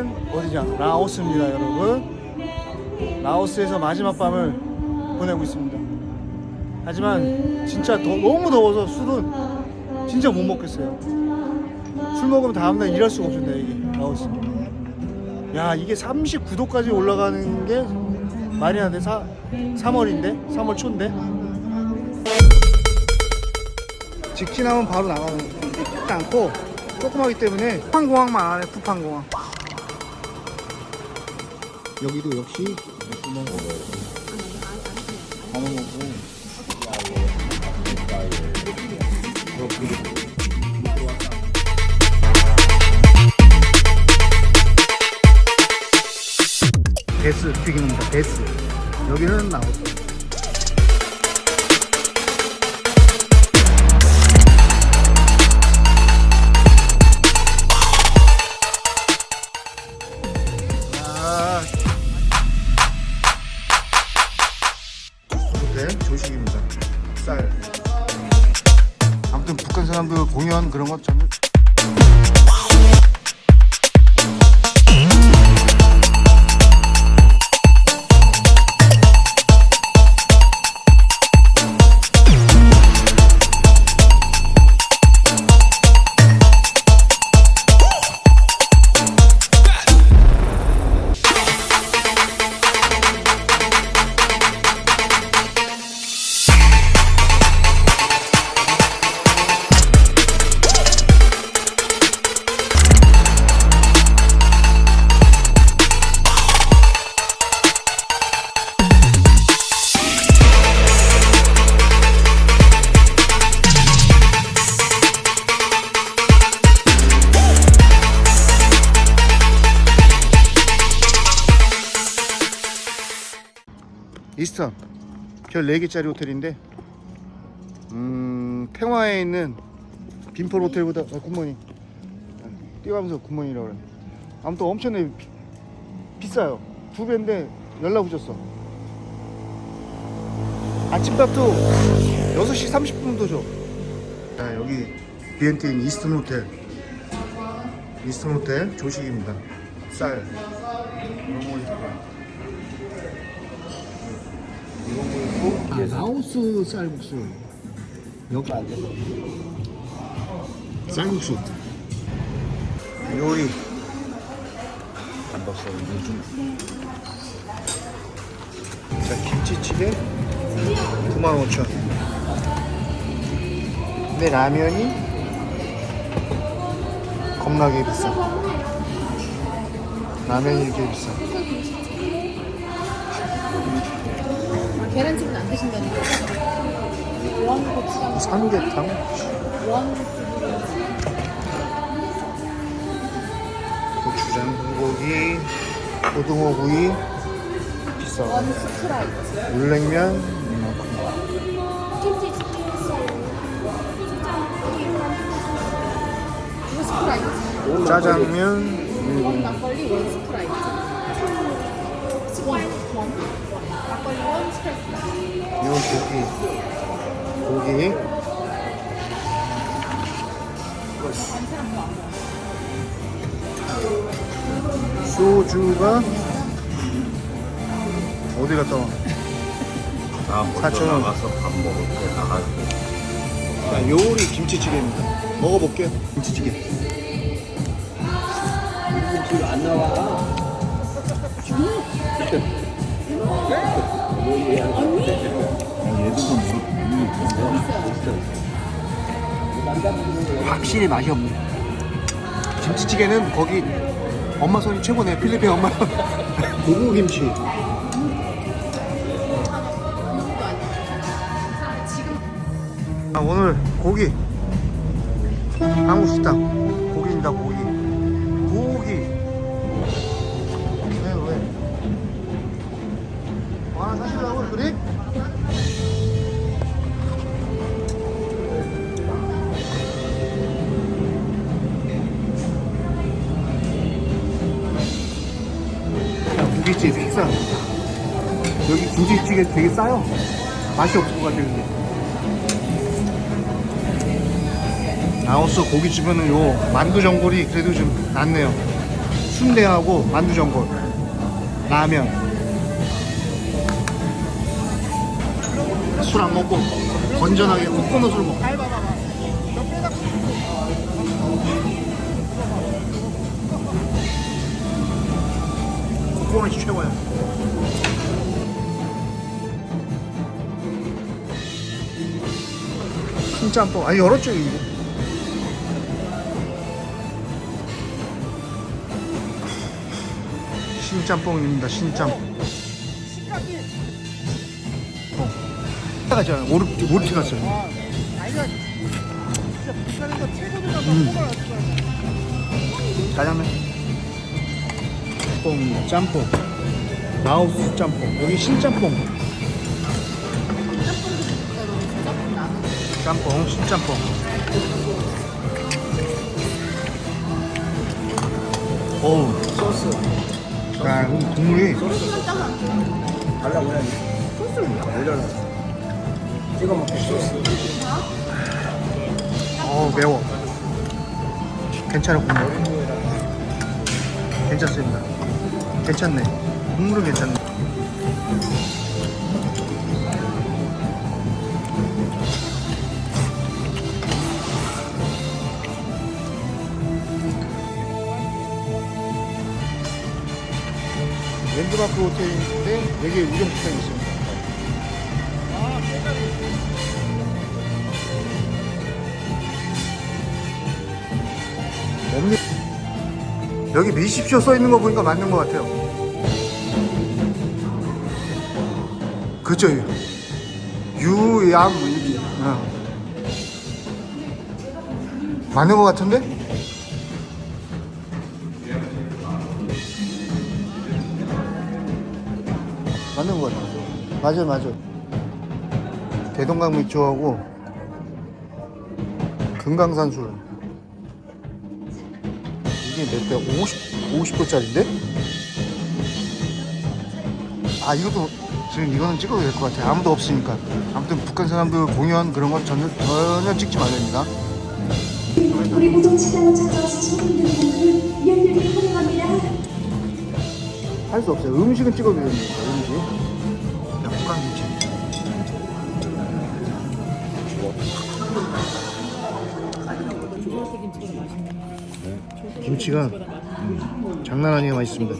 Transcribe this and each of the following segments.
여기는 어디냐? 라오스입니다, 여러분. 라오스에서 마지막 밤을 보내고 있습니다. 하지만 진짜 더, 너무 더워서 술은 진짜 못 먹겠어요. 술 먹으면 다음날 일할 수가 없습니다, 이게 라오스. 야, 이게 39도까지 올라가는 게 말이 안 돼. 사, 3월인데? 3월 초인데? 직진하면 바로 나가는 지 않고 조그마기 때문에 푸판공항만 안해 푸판공항 여기도 역시 맥주만 다 먹고 베스 튀김입니다 베스. 여기는 나오죠 이스탄 별 4개짜리 호텔인데 음 평화에 있는 빈폴 호텔보다 아, 굿모닝. 뛰어가면서 굿모닝이라고 그래 아무튼 엄청나게 비, 비싸요. 두 배인데 연락 오셨어. 아침밥도 6시 30분도 줘. 자, 여기 비엔티인 이스턴 호텔. 이스턴 호텔 조식입니다. 쌀 이런 거 있고 라오스 쌀국수. 여기. 안 돼. 쌀국수. 요리. 감독선 요즘 자 김치찌개. 95,000원 근데 라면이 겁나게 비싸. 라면이 이렇게 비싸 계란찜은 안 드신다니까. 원 고추장, 삼계탕 원 고추장 불고기 고등어 구이 비싸 원 스프라이트. 물냉면 이만큼 김치 이거 스프라이트. 짜장면 원 막걸리 원 스프라이트. 원, 원. 막걸리. 이건 고기 고기 소주가 어디 갔다 와? 나 먼저 4,000원. 나가서 밥 먹을 때 나가지고 자, 요리 김치찌개입니다. 먹어볼게요. 김치찌개. 안 나와 확실히 맛이 없네. 김치찌개는 거기 엄마 손이 최고네. 필리핀 엄마. 고구 김치. 아, 오늘 고기. 한국 식당. 고기입니다, 고기. 고기. 고깃집 식사. 여기 김치찌개 되게 싸요. 맛이 없을 것 같아요, 근데. 아우스 고깃집에는 요 만두 전골이 그래도 좀 낫네요. 순대하고 만두 전골, 라면. 술 안 먹고 건전하게 코코넛을 먹고. 신짬뽕. 아니 열었죠 이거. 신짬뽕입니다. 신짬뽕. 어. 가잖아. 오르 오르티 갔어요. 음. 짜장면. 짬뽕, 짬뽕. 라오스 짬뽕. 여기 신짬뽕. 짬뽕, 신짬뽕. 어우, 소스. 야, 이거 국물이. 달라고 그냥 내려놔. 찍어 먹고 소스. 어우, 매워. 괜찮아, 국물. 괜찮습니다. 괜찮네. 국물은 괜찮네. 랜드마크 호텔인데 여기에 우정 식당이 있습니다. 여기 미십쇼 써 있는 거 보니까 맞는 것 같아요. 그죠? 유양 이기. 어. 맞는 것 같은데? 맞는 것 같아. 맞아, 맞아. 대동강 밑주하고 금강산 술. 이게 몇 대? 50, 50도짜리인데? 아, 이것도 지금 이거는 찍어도 될 것 같아요. 아무도 없으니까. 아무튼 북한 사람들 공연 그런 건 전혀, 전혀 찍지 말랍니다. 우리 우동식당을 찾아와서 손님들을 열렬히 환영합니다. 할 수 없어요. 음식은 찍어도 됩니다. 김치가 음, 장난 아니게 맛있습니다.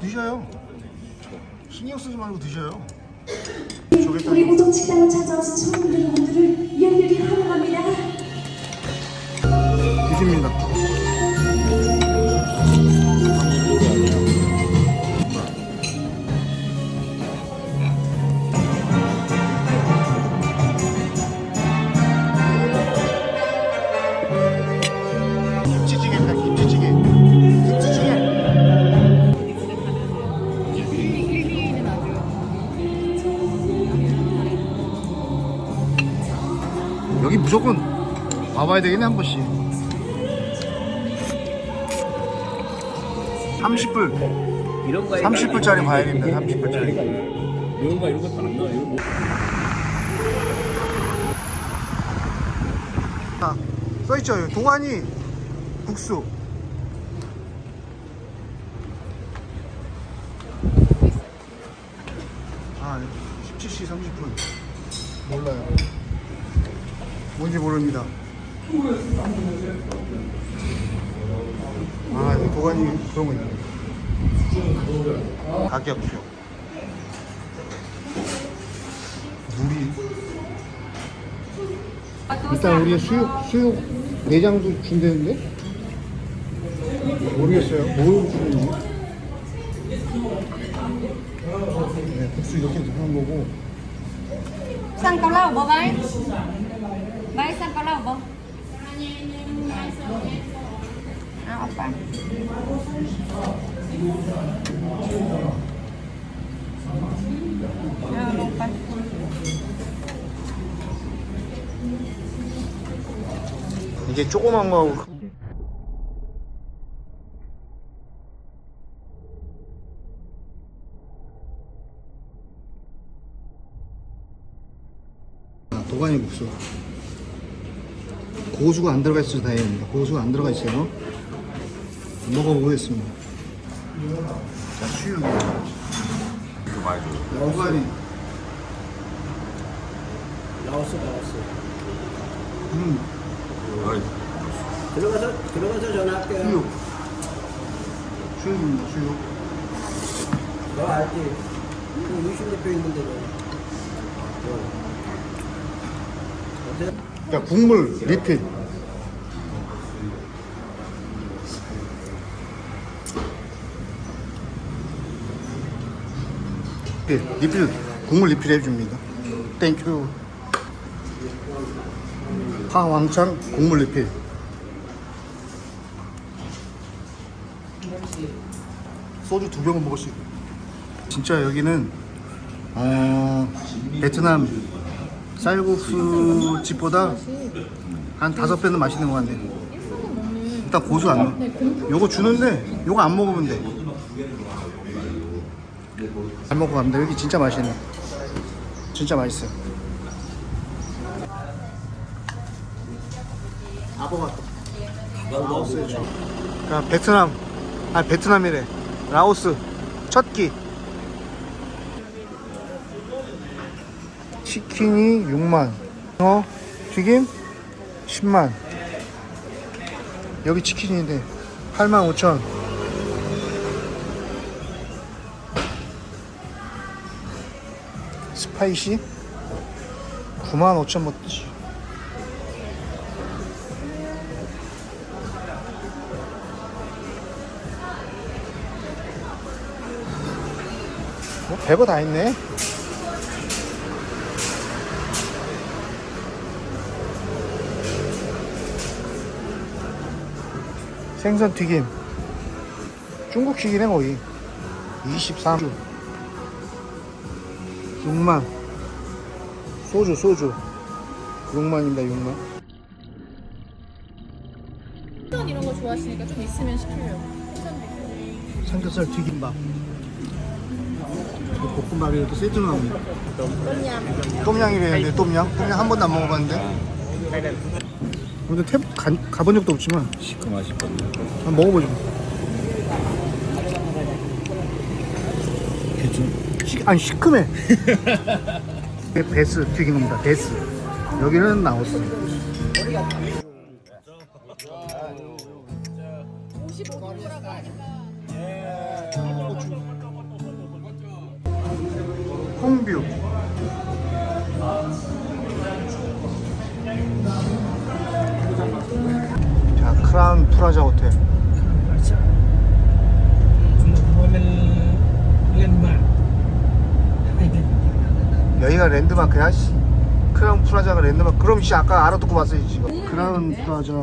드셔요. 신경 쓰지 말고 드셔요. 우리 우동식당을 찾아와서 손님들을 열렬히 환영합니다. 드십니다. 와봐야 되겠네 한 번씩. 30불. 이런 거 30불짜리 봐야겠네 30불짜리. 이런 거 이런 것도 안 나와. 이거 뭐 아, 써있죠? 동안이 국수. 아 17시 30분. 몰라요. 뭔지 모릅니다 아 여기 도가니 그런 거 있네 가격표 물이 일단 우리 수육 수육 내장도 준대는데 모르겠어요. 뭘 주는지. 네, 국수 이렇게 하는 거고. Lầu bò bay Bay sang cao bò À, opa À, opa 이게 조그만 거하고 큰- 아, 도가니 국수 고수가 안 들어가 있어서 다행입니다. 고수가 안 들어가 있어요. 먹어보겠습니다. 자, 수육. 이거 많이 줘. 어가리. 나왔어 나왔어 음, 들어가서 들어가서 전화할게요 수육. 수육입니다, 수육. 너 알지? 그 유신 대표 있는데 너 어. 어때? 자, 국물 리필. 리필, 리필, 국물 리필 해줍니다. 땡큐. 파왕창 국물 리필. 소주 두 병은 먹을 수 있고. 진짜 여기는 어, 베트남 쌀국수 집보다 한 다섯 배는 맛있는 것 같네. 일단 고수 안 넣어. 요거 주는데 요거 안 먹으면 돼. 잘 먹고 갑니다. 여기 진짜 맛있네. 진짜 맛있어 요. 아보가토. 라오스에 주. 자, 베트남. 아 베트남이래. 라오스 첫 끼. 치킨이 6만. 어? 튀김? 10만. 여기 치킨인데 8만 5천. 스파이시? 9만 5천 먹지 뭐 별거 다 있네 생선 튀김. 중국식이네 거의. 23주 6만. 소주 소주. 6만입니다 6만. 생선 이런 거 좋아하시니까 좀 있으면 시켜요. 삼겹살 튀김밥. 볶음밥이 이렇게 세트로 나옵니다. 똠얌. 똠양이래요 똠양? 똠양 한 번도 안 먹어봤는데 근데 태, 가, 가본 적도 없지만 시큼하 싶었네. 한번 먹어보죠. 시, 아니 시큼해. 이게 베스 튀긴 겁니다. 베스. 여기는 나오스 프라자 호텔. 여기가 랜드마크야 씨. 크라운 프라자가 랜드마크. 그럼 씨 아까 알아듣고 봤어요 지금. 크라운 프라자.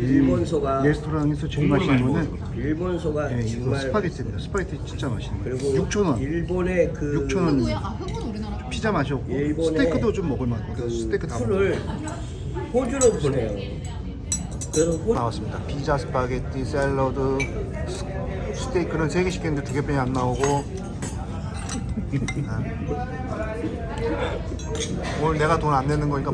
일본 소가 레스토랑에서 제일 맛있는 거는 일본 소가 예, 이거 정말 스파게티입니다. 스파게티 진짜 맛있는 거 그리고 6,000원. 일본의 그 6,000원. 아, 흑은 우리나라 피자 일본의 스테이크도 좀 먹을 만하고 그 스테이크 다 풀을 호주로 보내요. 나왔습니다. 피자, 스파게티, 샐러드, 스- 스테이크는 3개 시켰는데 2개뿐이 안 나오고 아. 오늘 내가 돈 안 내는 거니까